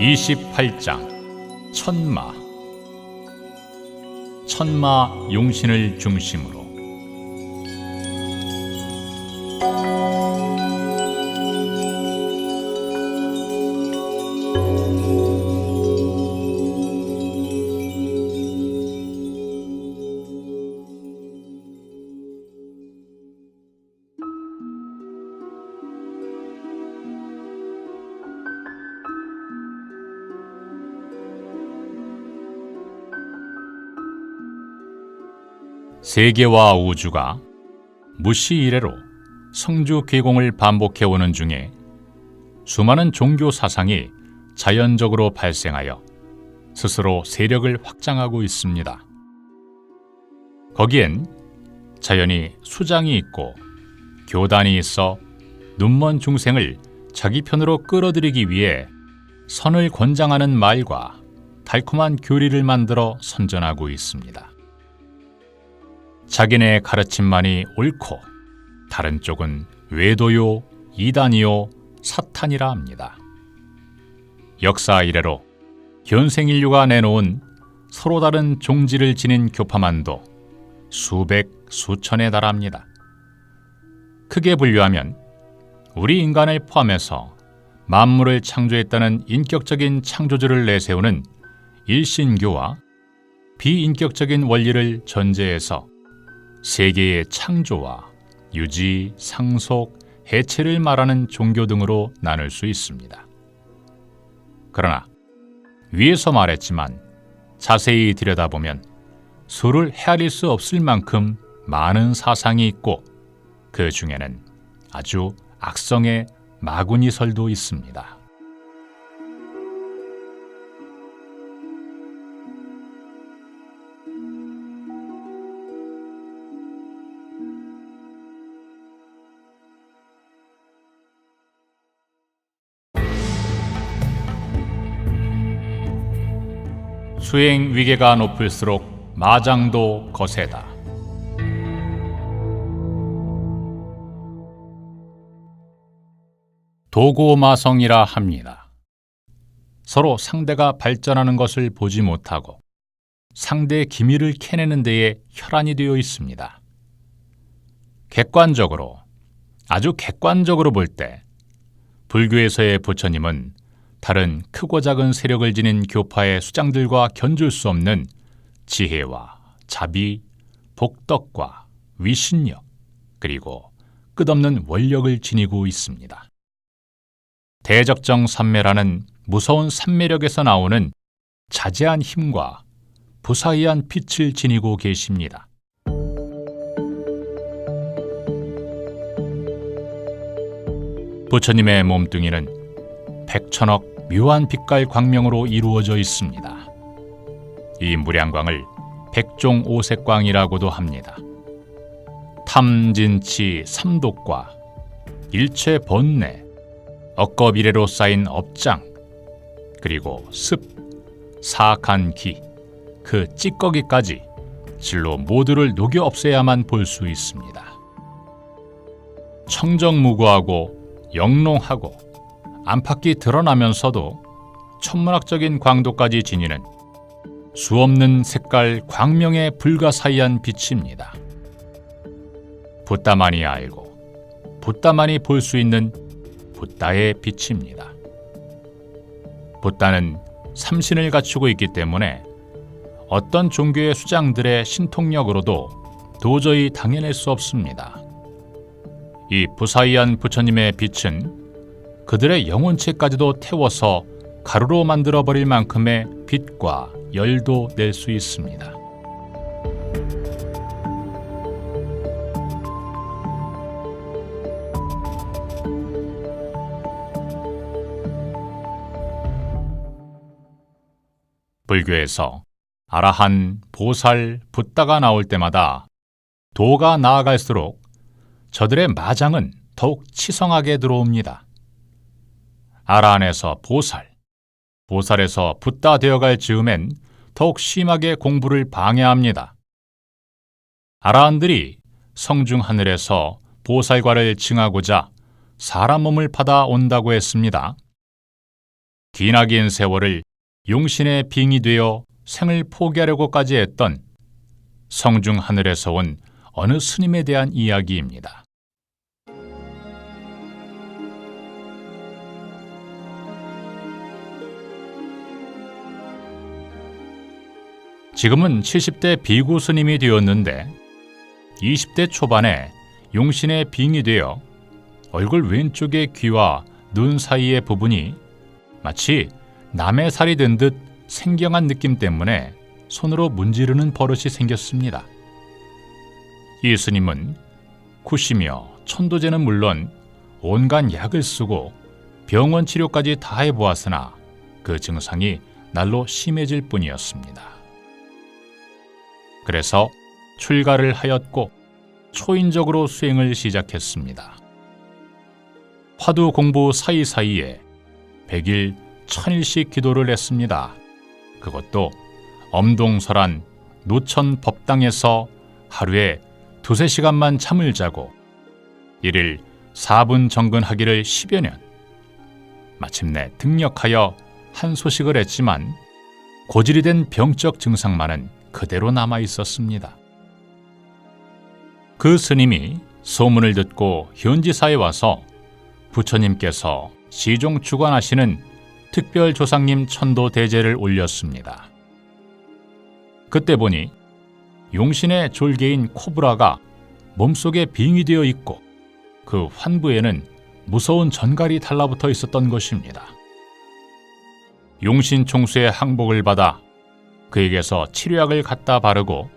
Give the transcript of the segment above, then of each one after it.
(28장) 천마. 천마 용신을 중심으로 세계와 우주가 무시 이래로 성주 계공을 반복해 오는 중에 수많은 종교 사상이 자연적으로 발생하여 스스로 세력을 확장하고 있습니다. 거기엔 자연히 수장이 있고 교단이 있어 눈먼 중생을 자기 편으로 끌어들이기 위해 선을 권장하는 말과 달콤한 교리를 만들어 선전하고 있습니다. 자기네 가르침만이 옳고 다른 쪽은 외도요, 이단이요, 사탄이라 합니다. 역사 이래로 현생 인류가 내놓은 서로 다른 종지를 지닌 교파만도 수백, 수천에 달합니다. 크게 분류하면 우리 인간을 포함해서 만물을 창조했다는 인격적인 창조주를 내세우는 일신교와 비인격적인 원리를 전제해서 세계의 창조와 유지, 상속, 해체를 말하는 종교 등으로 나눌 수 있습니다. 그러나 위에서 말했지만 자세히 들여다보면 수를 헤아릴 수 없을 만큼 많은 사상이 있고 그 중에는 아주 악성의 마구니설도 있습니다. 수행 위계가 높을수록 마장도 거세다. 도고마성이라 합니다. 서로 상대가 발전하는 것을 보지 못하고 상대의 기밀을 캐내는 데에 혈안이 되어 있습니다. 객관적으로, 아주 객관적으로 볼 때, 불교에서의 부처님은 다른 크고 작은 세력을 지닌 교파의 수장들과 견줄 수 없는 지혜와 자비, 복덕과 위신력, 그리고 끝없는 원력을 지니고 있습니다. 대적정 산매라는 무서운 산매력에서 나오는 자제한 힘과 부사의한 빛을 지니고 계십니다. 부처님의 몸뚱이는 백천억 묘한 빛깔 광명으로 이루어져 있습니다. 이 무량광을 백종 오색광이라고도 합니다. 탐진치 삼독과 일체 번뇌, 억거비례로 쌓인 업장, 그리고 습, 사악한 기, 그 찌꺼기까지 질로 모두를 녹여 없애야만 볼 수 있습니다. 청정무구하고 영롱하고 안팎이 드러나면서도 천문학적인 광도까지 지니는 수없는 색깔 광명의 불가사의한 빛입니다. 붓다만이 알고 붓다만이 볼 수 있는 붓다의 빛입니다. 붓다는 삼신을 갖추고 있기 때문에 어떤 종교의 수장들의 신통력으로도 도저히 당해낼 수 없습니다. 이 부사이한 부처님의 빛은 그들의 영혼체까지도 태워서 가루로 만들어 버릴 만큼의 빛과 열도 낼 수 있습니다. 불교에서 아라한, 보살, 붓다가 나올 때마다 도가 나아갈수록 저들의 마장은 더욱 치성하게 들어옵니다. 아라한에서 보살, 보살에서 붓다 되어갈 즈음엔 더욱 심하게 공부를 방해합니다. 아라한들이 성중 하늘에서 보살과를 증하고자 사람 몸을 받아 온다고 했습니다. 기나긴 세월을 용신의 빙이 되어 생을 포기하려고까지 했던 성중 하늘에서 온 어느 스님에 대한 이야기입니다. 지금은 70대 비구 스님이 되었는데 20대 초반에 용신의 빙이 되어 얼굴 왼쪽의 귀와 눈 사이의 부분이 마치 남의 살이 된 듯 생경한 느낌 때문에 손으로 문지르는 버릇이 생겼습니다. 이 스님은 굿이며 천도제는 물론 온갖 약을 쓰고 병원 치료까지 다 해보았으나 그 증상이 날로 심해질 뿐이었습니다. 그래서 출가를 하였고 초인적으로 수행을 시작했습니다. 화두 공부 사이사이에 백일 천일씩 기도를 했습니다. 그것도 엄동설한 노천 법당에서 하루에 두세 시간만 잠을 자고 일일 4분 정근하기를 10여 년. 마침내 등력하여 한 소식을 했지만 고질이 된 병적 증상만은 그대로 남아 있었습니다. 그 스님이 소문을 듣고 현지사에 와서 부처님께서 시종 주관하시는 특별 조상님 천도 대제를 올렸습니다. 그때 보니 용신의 졸개인 코브라가 몸속에 빙이 되어 있고 그 환부에는 무서운 전갈이 달라붙어 있었던 것입니다. 용신 총수의 항복을 받아 그에게서 치료약을 갖다 바르고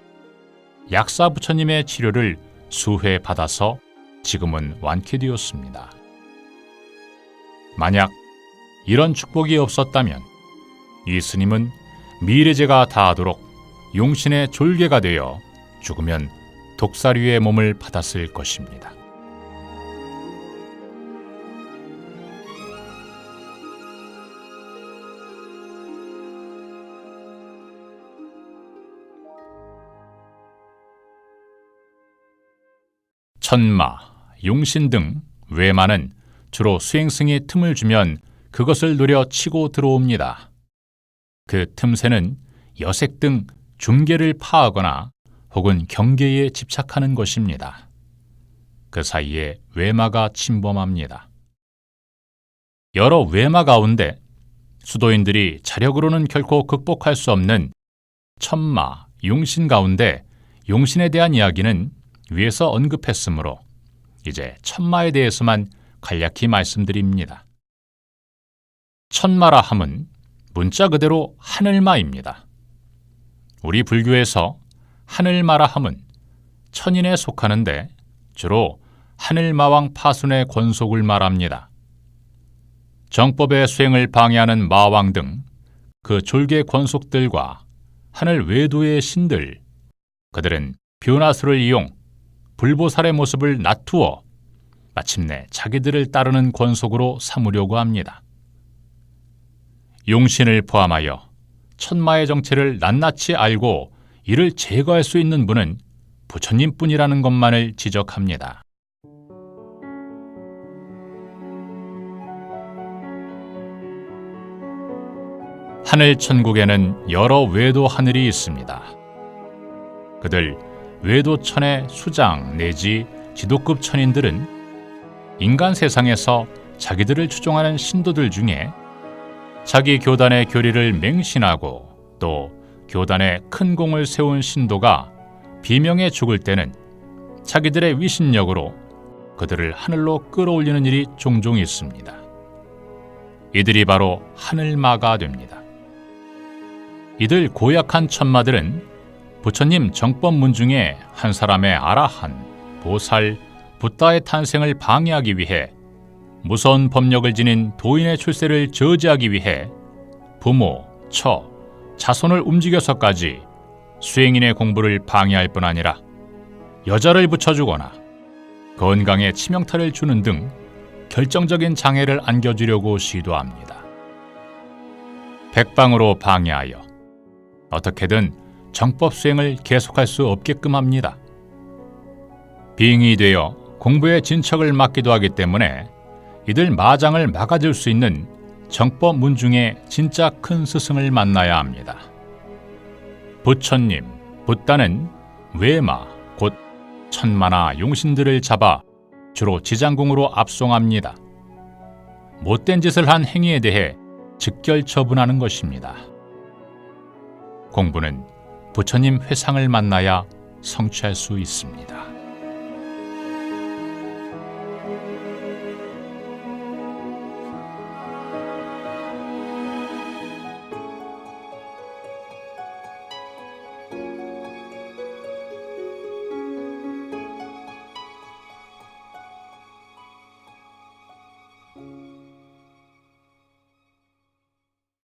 약사 부처님의 치료를 수회 받아서 지금은 완쾌되었습니다. 만약 이런 축복이 없었다면 이 스님은 미래제가 다하도록 용신의 졸개가 되어 죽으면 독사류의 몸을 받았을 것입니다. 천마, 용신 등 외마는 주로 수행승이 틈을 주면 그것을 노려 치고 들어옵니다. 그 틈새는 여색 등 중계를 파하거나 혹은 경계에 집착하는 것입니다. 그 사이에 외마가 침범합니다. 여러 외마 가운데 수도인들이 자력으로는 결코 극복할 수 없는 천마, 용신 가운데 용신에 대한 이야기는 위에서 언급했으므로 이제 천마에 대해서만 간략히 말씀드립니다. 천마라 함은 문자 그대로 하늘마입니다. 우리 불교에서 하늘마라 함은 천인에 속하는데 주로 하늘마왕 파순의 권속을 말합니다. 정법의 수행을 방해하는 마왕 등 그 졸개 권속들과 하늘 외도의 신들, 그들은 변화수를 이용 불보살의 모습을 낮투어 마침내 자기들을 따르는 권속으로 삼으려고 합니다. 용신을 포함하여 천마의 정체를 낱낱이 알고 이를 제거할 수 있는 분은 부처님뿐이라는 것만을 지적합니다. 하늘 천국에는 여러 외도 하늘이 있습니다. 그들 외도천의 수장 내지 지도급 천인들은 인간 세상에서 자기들을 추종하는 신도들 중에 자기 교단의 교리를 맹신하고 또 교단에 큰 공을 세운 신도가 비명에 죽을 때는 자기들의 위신력으로 그들을 하늘로 끌어올리는 일이 종종 있습니다. 이들이 바로 하늘마가 됩니다. 이들 고약한 천마들은 부처님 정법문 중에 한 사람의 아라한, 보살, 부다의 탄생을 방해하기 위해 무서운 법력을 지닌 도인의 출세를 저지하기 위해 부모, 처, 자손을 움직여서까지 수행인의 공부를 방해할 뿐 아니라 여자를 붙여주거나 건강에 치명타를 주는 등 결정적인 장애를 안겨주려고 시도합니다. 백방으로 방해하여 어떻게든 정법 수행을 계속할 수 없게끔 합니다. 빙이 되어 공부에 진척을 막기도 하기 때문에 이들 마장을 막아줄 수 있는 정법 문 중에 진짜 큰 스승을 만나야 합니다. 부처님, 붓다는 외마, 곧 천마나 용신들을 잡아 주로 지장궁으로 압송합니다. 못된 짓을 한 행위에 대해 즉결 처분하는 것입니다. 공부는 부처님 회상을 만나야 성취할 수 있습니다.